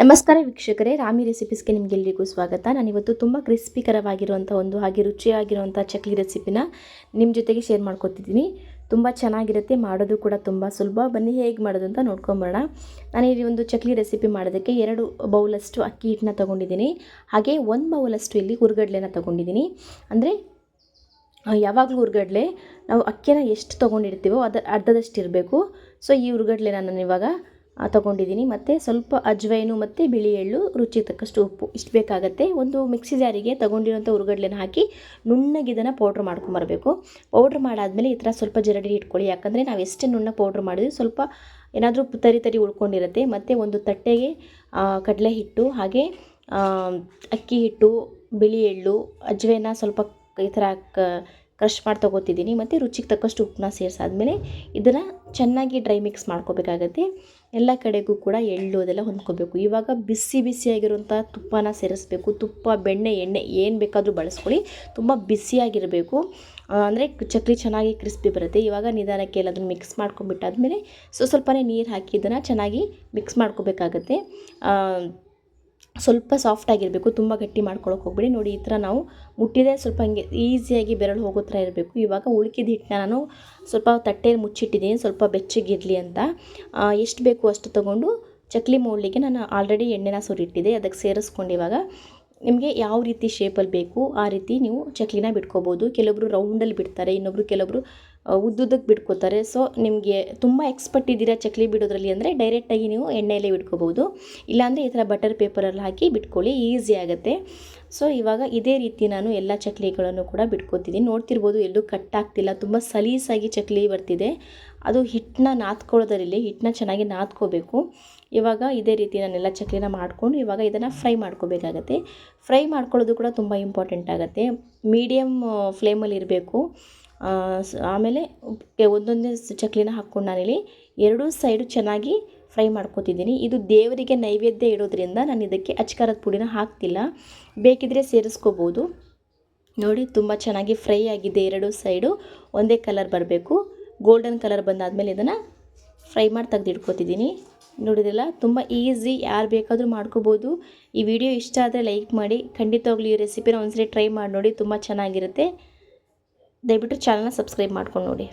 ನಮಸ್ಕಾರ ವೀಕ್ಷಕರೇ, ರಾಮಿ ರೆಸಿಪೀಸ್ಗೆ ನಿಮಗೆಲ್ಲರಿಗೂ ಸ್ವಾಗತ. ನಾನಿವತ್ತು ತುಂಬ ಕ್ರಿಸ್ಪಿಕರವಾಗಿರುವಂಥ ಒಂದು ಹಾಗೆ ರುಚಿಯಾಗಿರುವಂಥ ಚಕ್ಲಿ ರೆಸಿಪಿನ ನಿಮ್ಮ ಜೊತೆಗೆ ಶೇರ್ ಮಾಡ್ಕೊತಿದ್ದೀನಿ. ತುಂಬ ಚೆನ್ನಾಗಿರುತ್ತೆ, ಮಾಡೋದು ಕೂಡ ತುಂಬ ಸುಲಭ. ಬನ್ನಿ, ಹೇಗೆ ಮಾಡೋದು ಅಂತ ನೋಡ್ಕೊಂಬರೋಣ. ನಾನು ಇಲ್ಲಿ ಒಂದು ಚಕ್ಲಿ ರೆಸಿಪಿ ಮಾಡೋದಕ್ಕೆ ಎರಡು ಬೌಲಷ್ಟು ಅಕ್ಕಿ ಹಿಟ್ಟನ್ನ ತೊಗೊಂಡಿದ್ದೀನಿ. ಹಾಗೆ ಒಂದು ಬೌಲಷ್ಟು ಇಲ್ಲಿ ಹುರ್ಗಡ್ಲೆನ ತೊಗೊಂಡಿದ್ದೀನಿ. ಅಂದರೆ ಯಾವಾಗಲೂ ಹುರ್ಗಡ್ಲೆ ನಾವು ಅಕ್ಕಿನ ಎಷ್ಟು ತೊಗೊಂಡಿರ್ತೀವೋ ಅದು ಅರ್ಧದಷ್ಟು ಇರಬೇಕು ಸೊ ಈ ಹುರ್ಗಡ್ಲೆನ ನಾನು ಇವಾಗ ತೊಗೊಂಡಿದ್ದೀನಿ. ಮತ್ತು ಸ್ವಲ್ಪ ಅಜ್ವೈನು ಮತ್ತು ಬಿಳಿ ಎಳ್ಳು, ರುಚಿಗೆ ತಕ್ಕಷ್ಟು ಉಪ್ಪು. ಇಷ್ಟು ಬೇಕಾಗುತ್ತೆ. ಒಂದು ಮಿಕ್ಸಿ ಜಾರಿಗೆ ತೊಗೊಂಡಿರೋಂಥ ಉರುಗಡ್ಲೆನ ಹಾಕಿ ನುಣ್ಣಗೆ ಇದನ್ನು ಪೌಡ್ರ್ ಮಾಡ್ಕೊಂಬರ್ಬೇಕು ಪೌಡ್ರ್ ಮಾಡಾದಮೇಲೆ ಈ ಥರ ಸ್ವಲ್ಪ ಜರಡಿ ಇಟ್ಕೊಳ್ಳಿ. ಯಾಕಂದರೆ ನಾವು ಎಷ್ಟೇ ನುಣ್ಣ ಪೌಡ್ರ್ ಮಾಡಿದ್ವಿ ಸ್ವಲ್ಪ ಏನಾದರೂ ತರಿ ತರಿ ಉಳ್ಕೊಂಡಿರುತ್ತೆ. ಮತ್ತು ಒಂದು ತಟ್ಟೆಗೆ ಕಡಲೆ ಹಿಟ್ಟು, ಹಾಗೆ ಅಕ್ಕಿ ಹಿಟ್ಟು, ಬಿಳಿ ಎಳ್ಳು, ಅಜ್ವೈನ ಸ್ವಲ್ಪ ಈ ಥರ ಕ ಕ್ರಷ್ ಮಾಡಿ ತೊಗೋತಿದ್ದೀನಿ ಮತ್ತು ರುಚಿಗೆ ತಕ್ಕಷ್ಟು ಉಪ್ಪನ್ನ ಸೇರಿಸಾದ್ಮೇಲೆ ಇದನ್ನು ಚೆನ್ನಾಗಿ ಡ್ರೈ ಮಿಕ್ಸ್ ಮಾಡ್ಕೋಬೇಕಾಗತ್ತೆ. ಎಲ್ಲ ಕಡೆಗೂ ಕೂಡ ಎಳ್ಳು ಅದೆಲ್ಲ ಹೊಂದ್ಕೋಬೇಕು. ಇವಾಗ ಬಿಸಿ ಬಿಸಿಯಾಗಿರುವಂಥ ತುಪ್ಪನ ಸೇರಿಸ್ಬೇಕು. ತುಪ್ಪ, ಬೆಣ್ಣೆ, ಎಣ್ಣೆ ಏನು ಬೇಕಾದರೂ ಬಳಸ್ಕೊಳ್ಳಿ. ತುಂಬ ಬಿಸಿಯಾಗಿರಬೇಕು. ಅಂದರೆ ಚಕ್ಲಿ ಚೆನ್ನಾಗಿ ಕ್ರಿಸ್ಪಿ ಬರುತ್ತೆ. ಇವಾಗ ನಿಧಾನಕ್ಕೆ ಎಲ್ಲದನ್ನು ಮಿಕ್ಸ್ ಮಾಡ್ಕೊಂಬಿಟ್ಟಾದ್ಮೇಲೆ ಸೊ ಸ್ವಲ್ಪನೇ ನೀರು ಹಾಕಿ ಇದನ್ನು ಚೆನ್ನಾಗಿ ಮಿಕ್ಸ್ ಮಾಡ್ಕೋಬೇಕಾಗತ್ತೆ. ಸ್ವಲ್ಪ ಸಾಫ್ಟ್ ಆಗಿರಬೇಕು ತುಂಬ ಗಟ್ಟಿ ಮಾಡ್ಕೊಳಕ್ಕೆ ಹೋಗ್ಬೇಡಿ. ನೋಡಿ ಈ ಥರ ನಾವು ಮುಟ್ಟಿದೆ ಸ್ವಲ್ಪ ಹಂಗೆ ಈಸಿಯಾಗಿ ಬೆರಳು ಹೋಗೋ ಥರ ಇರಬೇಕು. ಇವಾಗ ಉಳ್ಕಿದ ಹಿಟ್ಟನ್ನ ನಾನು ಸ್ವಲ್ಪ ತಟ್ಟೆಯಲ್ಲಿ ಮುಚ್ಚಿಟ್ಟಿದ್ದೀನಿ ಸ್ವಲ್ಪ ಬೆಚ್ಚಗಿರಲಿ ಅಂತ. ಎಷ್ಟು ಬೇಕು ಅಷ್ಟು ತೊಗೊಂಡು ಚಕ್ಲಿ ಮೂಡಲಿಕ್ಕೆ ನಾನು ಆಲ್ರೆಡಿ ಎಣ್ಣೆನ ಸುರಿಟ್ಟಿದ್ದೆ ಅದಕ್ಕೆ ಸೇರಿಸ್ಕೊಂಡು ಇವಾಗ ನಿಮಗೆ ಯಾವ ರೀತಿ ಶೇಪಲ್ಲಿ ಬೇಕು ಆ ರೀತಿ ನೀವು ಚಕ್ಲಿನ ಬಿಟ್ಕೋಬೋದು. ಕೆಲವೊಬ್ರು ರೌಂಡಲ್ಲಿ ಬಿಡ್ತಾರೆ ಇನ್ನೊಬ್ರು ಕೆಲವೊಬ್ರು ಆ, ಉದ್ದುದ್ದಕ್ಕೆ ಬಿಟ್ಕೋತಾರೆ. ಸೊ ನಿಮಗೆ ತುಂಬ ಎಕ್ಸ್ಪರ್ಟ್ ಇದ್ದೀರಾ ಚಕ್ಲಿ ಬಿಡೋದ್ರಲ್ಲಿ ಅಂದರೆ ಡೈರೆಕ್ಟಾಗಿ ನೀವು ಎಣ್ಣೆಯಲ್ಲೇ ಬಿಟ್ಕೋಬೋದು ಇಲ್ಲಾಂದರೆ ಈ ಥರ ಬಟರ್ ಪೇಪರಲ್ಲಿ ಹಾಕಿ ಬಿಟ್ಕೊಳ್ಳಿ ಈಸಿ ಆಗುತ್ತೆ. ಸೊ ಇವಾಗ ಇದೇ ರೀತಿ ನಾನು ಎಲ್ಲ ಚಕ್ಲಿಗಳನ್ನು ಕೂಡ ಬಿಟ್ಕೋತಿದ್ದೀನಿ. ನೋಡ್ತಿರ್ಬೋದು ಎಲ್ಲೂ ಕಟ್ಟಾಗ್ತಿಲ್ಲ ತುಂಬ ಸಲೀಸಾಗಿ ಚಕ್ಲಿ ಬರ್ತಿದೆ. ಅದು ಹಿಟ್ಟನ್ನ ನಾದ್ಕೊಳ್ಳೋದರಲ್ಲಿ, ಹಿಟ್ಟನ್ನ ಚೆನ್ನಾಗಿ ನಾದ್ಕೋಬೇಕು. ಇವಾಗ ಇದೇ ರೀತಿ ನಾನೆಲ್ಲ ಚಕ್ಲಿನ ಮಾಡಿಕೊಂಡು ಇವಾಗ ಇದನ್ನು ಫ್ರೈ ಮಾಡ್ಕೋಬೇಕಾಗತ್ತೆ. ಫ್ರೈ ಮಾಡ್ಕೊಳ್ಳೋದು ಕೂಡ ತುಂಬ ಇಂಪಾರ್ಟೆಂಟ್ ಆಗುತ್ತೆ. ಮೀಡಿಯಮ್ ಫ್ಲೇಮಲ್ಲಿ ಇರಬೇಕು. ಆಮೇಲೆ ಒಂದೊಂದೇ ಚಕ್ಲಿನ ಹಾಕ್ಕೊಂಡು ನಾನಿಲ್ಲಿ ಎರಡೂ ಸೈಡು ಚೆನ್ನಾಗಿ ಫ್ರೈ ಮಾಡ್ಕೋತಿದ್ದೀನಿ. ಇದು ದೇವರಿಗೆ ನೈವೇದ್ಯ ಇಡೋದ್ರಿಂದ ನಾನು ಇದಕ್ಕೆ ಅಚ್ಕಾರದ ಪುಡಿನ ಹಾಕ್ತಿಲ್ಲ. ಬೇಕಿದ್ರೆ ಸೇರಿಸ್ಕೋಬೋದು. ನೋಡಿ, ತುಂಬ ಚೆನ್ನಾಗಿ ಫ್ರೈ ಆಗಿದೆ ಎರಡೂ ಸೈಡು. ಒಂದೇ ಕಲರ್ ಬರಬೇಕು. ಗೋಲ್ಡನ್ ಕಲರ್ ಬಂದಾದಮೇಲೆ ಇದನ್ನು ಫ್ರೈ ಮಾಡಿ ತೆಗೆದಿಟ್ಕೋತಿದ್ದೀನಿ. ನೋಡಿದ್ರಲ್ಲ, ತುಂಬ ಈಸಿ, ಯಾರು ಬೇಕಾದರೂ ಮಾಡ್ಕೋಬೋದು. ಈ ವಿಡಿಯೋ ಇಷ್ಟ ಆದರೆ ಲೈಕ್ ಮಾಡಿ, ಖಂಡಿತವಾಗ್ಲೂ ಈ ರೆಸಿಪಿನ ಒಂದ್ಸರಿ ಟ್ರೈ ಮಾಡಿ ನೋಡಿ, ತುಂಬ ಚೆನ್ನಾಗಿರುತ್ತೆ. ದಯವಿಟ್ಟು ಚಾನಲ್ನ ಸಬ್ಸ್ಕ್ರೈಬ್ ಮಾಡ್ಕೊಂಡು ನೋಡಿ.